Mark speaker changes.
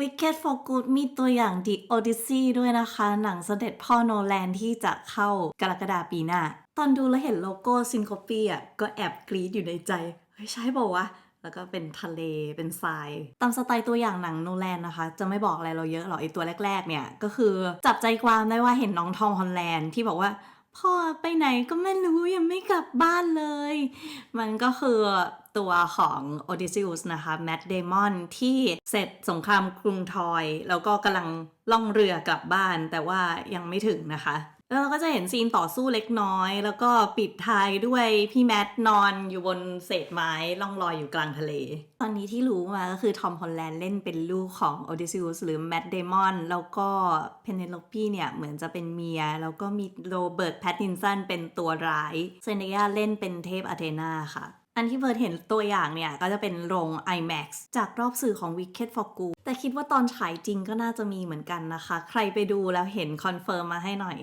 Speaker 1: Wicked for Good มีตัวอย่าง The Odyssey ด้วยนะคะ หนังเสด็จพ่อโนแลนที่จะเข้ากรกฎาปีหน้า ตอนดูแล้วเห็นโลโก้ซินโคปีอะก็แอบกรี๊ดอยู่ในใจ เฮ้ย ใช่บอกวะแล้วก็เป็นทะเลเป็นทราย ตามสไตล์ตัวอย่างหนังโนแลนนะคะ จะไม่บอกอะไรเราเยอะหรอกไอตัวแรก ๆ เนี่ย ก็คือจับใจความได้ว่าเห็นน้องทอมฮอลแลนด์ที่บอกว่า พ่อไปไหนก็ไม่รู้ยังไม่กลับบ้านเลย มันก็คือตัวของโอดิซิอุสนะคะแมดเดมอนที่เสร็จสงครามกรุงทอย แล้วก็กำลังล่องเรือกลับบ้านแต่ว่ายังไม่ถึงนะคะ แล้วเราก็จะเห็นซีนต่อสู้เล็กน้อย แล้วก็ปิดท้ายด้วยพี่แมทนอนอยู่บนเศษไม้ล่องลอยอยู่กลางทะเล ตอนนี้ที่รู้มาก็คือทอมฮอลแลนด์เล่นเป็นลูกของโอดิซิ u สหรือแม t เดมอนแล้วก็เพนเนโลปีเนี่ยเหมือนจะเป็นเมีย แล้วก็มีโรเบิร์ตแพตตินสันเป็นตัวร้ายเซเนียเล่นเป็นเทพอาเทนาค่ะอันที่เบิร์ดเห็นตัวอย่างเนี่ย ก็จะเป็นโรง IMAX จากรอบสื่อของ Wicked for Good แต่คิดว่าตอนฉายจริงก็น่าจะมีเหมือนกันนะคะ ใครไปดูแล้วเห็นคอนเฟิร์มมาให้หน่อย